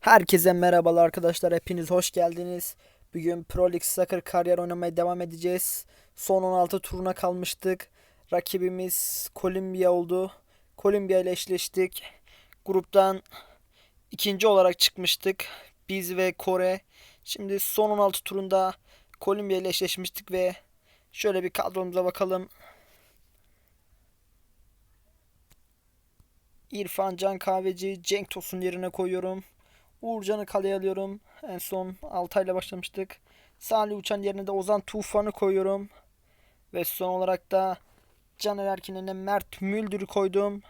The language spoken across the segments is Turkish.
Herkese merhabalar arkadaşlar. Hepiniz hoş geldiniz. Bugün Pro League Soccer kariyer oynamaya devam edeceğiz. Son 16 turuna kalmıştık. Rakibimiz Kolombiya oldu. Kolombiya ile eşleştik. Gruptan ikinci olarak çıkmıştık. Biz ve Kore. Şimdi son 16 turunda Kolombiya ile eşleşmiştik ve şöyle bir kadromuza bakalım. İrfan Can Kahveci, Cenk Tosun yerine koyuyorum. Uğurcan'ı kaleye alıyorum. En son Altay'la başlamıştık. Salih Uçan yerine de Ozan Tufan'ı koyuyorum. Ve son olarak da Caner Erkin yerine Mert Müldür'ü koydum.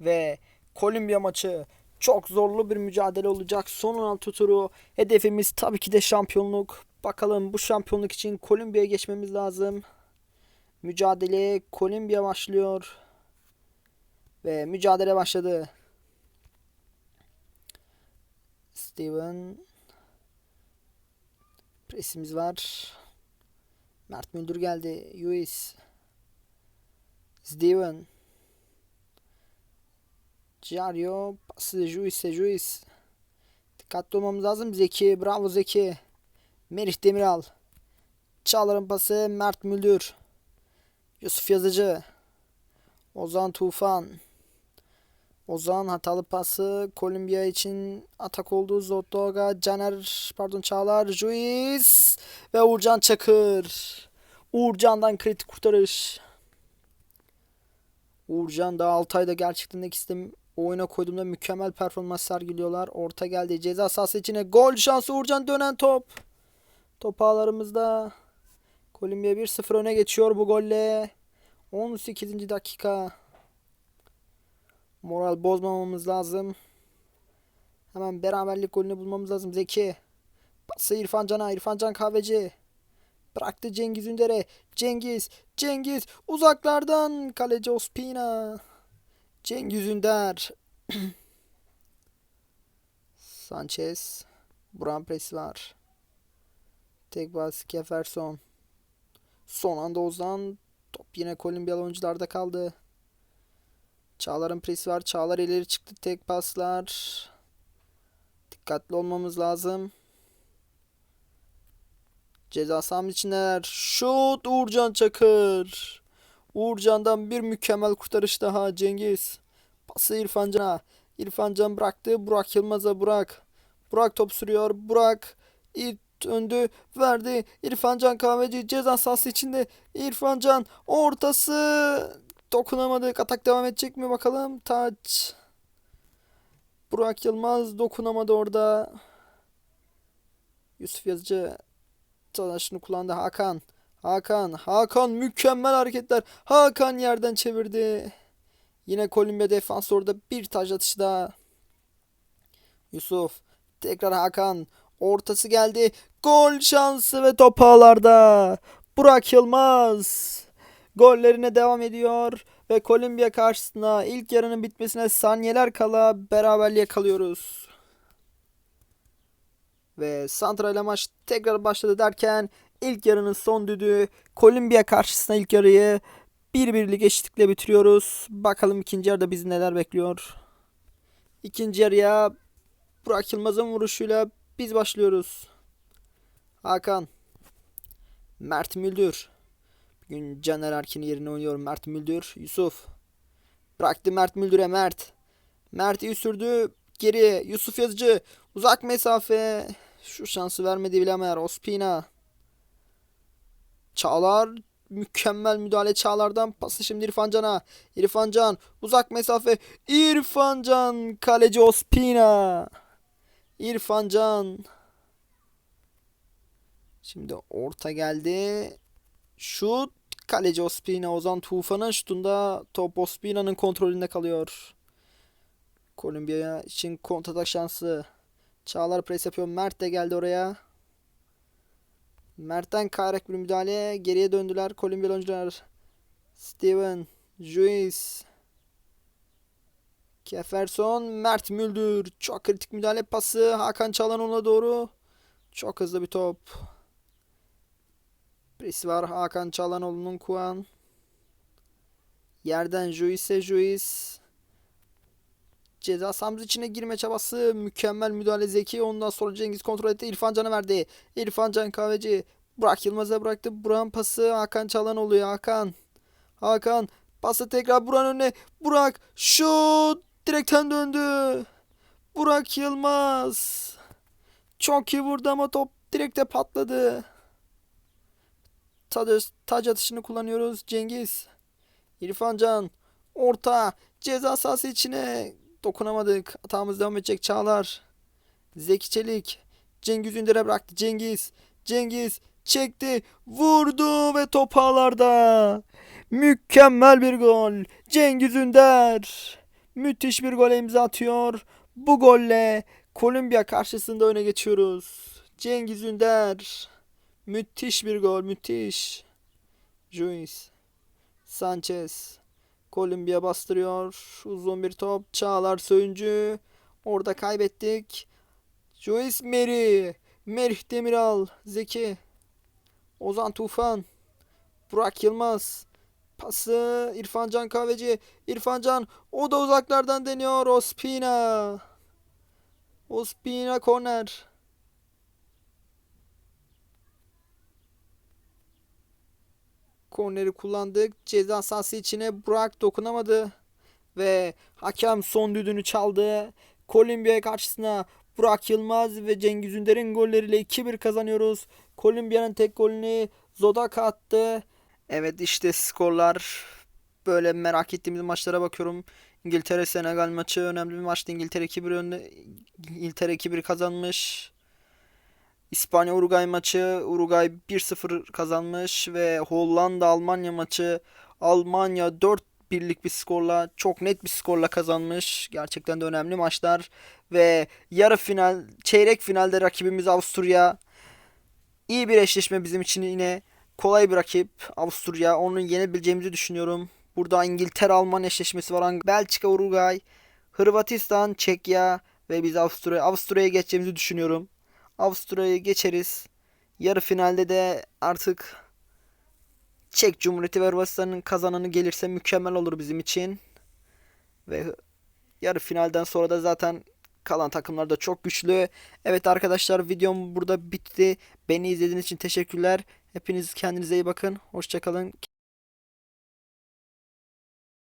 Ve Kolombiya maçı çok zorlu bir mücadele olacak. Son 16 turu. Hedefimiz tabii ki de şampiyonluk. Bakalım bu şampiyonluk için Kolombiya'ya geçmemiz lazım. Mücadele Kolombiya başlıyor. Ve mücadele başladı. Steven Presimiz var. Mert Müldür geldi. Luis Steven Cario pası Juice Juice Dikkatli olmamız lazım. Zeki. Bravo Zeki. Merih Demiral. Çağlar'ın pası Mert Müldür. Yusuf Yazıcı. Ozan Tufan. Ozan hatalı pası Kolombiya için atak oldu. Zotoga, Caner, pardon Çağlar, Juiz ve Uğurcan Çakır. Uğurcan'dan kritik kurtarış. Uğurcan da Altay'da gerçekten ikisi oyuna koyduğumda mükemmel performans sergiliyorlar. Orta geldi. Ceza sahası içine gol şansı Uğurcan dönen top. Top ağlarımızda. Kolombiya 1-0 öne geçiyor bu golle. 18. dakika. Moral bozmamamız lazım. Hemen beraberlik golünü bulmamız lazım. Zeki. Pası İrfan Can'a. İrfan Can Kahveci. Bıraktı Cengiz Ünder'e. Cengiz. Cengiz. Uzaklardan. Kaleci Ospina. Cengiz Ünder. Sanchez. Buran presi var. Tek bas Jefferson. Son anda Ozan. Top yine Kolombiyalı oyuncularda kaldı. Çağlar'ın presi var. Çağlar ileri çıktı. Tek paslar. Dikkatli olmamız lazım. Ceza sahamız içindeler. Şut Uğurcan Çakır. Uğurcan'dan bir mükemmel kurtarış daha Cengiz. Pası İrfan Can'a. İrfan Can bıraktı. Burak Yılmaz'a Burak. Burak top sürüyor. Burak ilk döndü verdi. İrfan Can Kahveci ceza sahası içinde. İrfan Can ortası Dokunamadık. Atak devam edecek mi bakalım. Taç. Burak Yılmaz dokunamadı orada. Yusuf Yazıcı çalışını kullandı. Hakan. Hakan. Hakan mükemmel hareketler. Hakan yerden çevirdi. Yine Kolombiya defans orada bir taç atışı daha. Yusuf. Tekrar Hakan. Ortası geldi. Gol şansı ve top ağlarda. Burak Yılmaz gollerine devam ediyor ve Kolombiya karşısında ilk yarının bitmesine saniyeler kala beraberliğe kalıyoruz. Ve Santra ile maç tekrar başladı derken ilk yarının son düdüğü Kolombiya karşısında ilk yarıyı bir birlik eşitlikle bitiriyoruz. Bakalım ikinci yarıda bizi neler bekliyor. İkinci yarıya Burak Yılmaz'ın vuruşuyla biz başlıyoruz. Hakan. Mert Müldür. Bugün Caner Erkin yerine oynuyor Mert Müldür. Yusuf. Bıraktı Mert Müldür'e Mert. Mert iyi sürdü. Geri Yusuf Yazıcı. Uzak mesafe. Şu şansı vermedi Bilemer. Ospina. Çağlar. Mükemmel müdahale Çağlar'dan. Pası şimdi İrfan Can'a. İrfan Can. Uzak mesafe. İrfan Can. Kaleci Ospina. İrfan Can. Şimdi orta geldi. Şut. Kaleci Ospina Ozan Tufan'ın şutunda top Ospina'nın kontrolünde kalıyor. Kolombiya için kontratak şansı. Çağlar pres yapıyor. Mert de geldi oraya. Mert'ten kayrak bir müdahale. Geriye döndüler Kolombiyalı oyuncular. Steven, Juiz, Keferson, Mert Müldür. Çok kritik müdahale pası. Hakan Çalhanoğlu'na doğru. Çok hızlı bir top. Presi var Hakan Çalhanoğlu'nun Kuan. Yerden Juiz'e Juiz. Ceza sahamız içine girme çabası. Mükemmel müdahale Zeki. Ondan sonra Cengiz kontrol etti. İrfan Can'a verdi. İrfan Can Kahveci. Burak Yılmaz'a bıraktı. Burak'ın pası Hakan Çalan oluyor. Hakan. Hakan. Pası tekrar Burak'ın önüne. Burak. Şut. Direkten döndü. Burak Yılmaz. Çok iyi vurdu ama top direkte patladı. Taç atışını kullanıyoruz. Cengiz. İrfan Can. Orta. Ceza sahası içine. Dokunamadık. Hatamız devam edecek. Çağlar. Zeki Çelik. Cengiz Ünder'e bıraktı. Cengiz. Cengiz çekti. Vurdu ve top ağlarda. Mükemmel bir gol. Cengiz Ünder. Müthiş bir gole imza atıyor. Bu golle Kolombiya karşısında öne geçiyoruz. Cengiz Ünder. Müthiş bir gol. Müthiş. Juiz. Sanchez. Kolombiya bastırıyor. Uzun bir top. Çağlar Söyüncü. Orada kaybettik. Joyce Meri. Merih Demiral. Zeki. Ozan Tufan. Burak Yılmaz. Pası İrfan Can Kahveci. İrfan Can o da uzaklardan deniyor. Ospina. Ospina korner. Korneri kullandık. Ceza sahası içine Burak dokunamadı. Ve hakem son düdüğünü çaldı. Kolombiya karşısına Burak Yılmaz ve Cengiz Ünder'in golleriyle 2-1 kazanıyoruz. Kolombiya'nın tek golünü Zodaka attı. Evet işte skorlar. Böyle merak ettiğimiz maçlara bakıyorum. İngiltere Senegal maçı önemli bir maçtı. İngiltere 2-1 önde. İngiltere 2-1 kazanmış. İspanya Uruguay maçı Uruguay 1-0 kazanmış ve Hollanda Almanya maçı Almanya 4 birlik bir skorla çok net bir skorla kazanmış. Gerçekten de önemli maçlar ve yarı final çeyrek finalde rakibimiz Avusturya. İyi bir eşleşme bizim için yine kolay bir rakip Avusturya. Onu yenebileceğimizi düşünüyorum. Burada İngiltere Alman eşleşmesi var. Belçika Uruguay, Hırvatistan, Çekya ve biz Avusturya Avusturya'ya geçeceğimizi düşünüyorum. Avusturya'yı geçeriz. Yarı finalde de artık Çek Cumhuriyeti ve Hırvatistan'ın kazananı gelirse mükemmel olur bizim için. Ve yarı finalden sonra da zaten kalan takımlar da çok güçlü. Evet arkadaşlar videom burada bitti. Beni izlediğiniz için teşekkürler. Hepiniz kendinize iyi bakın. Hoşçakalın.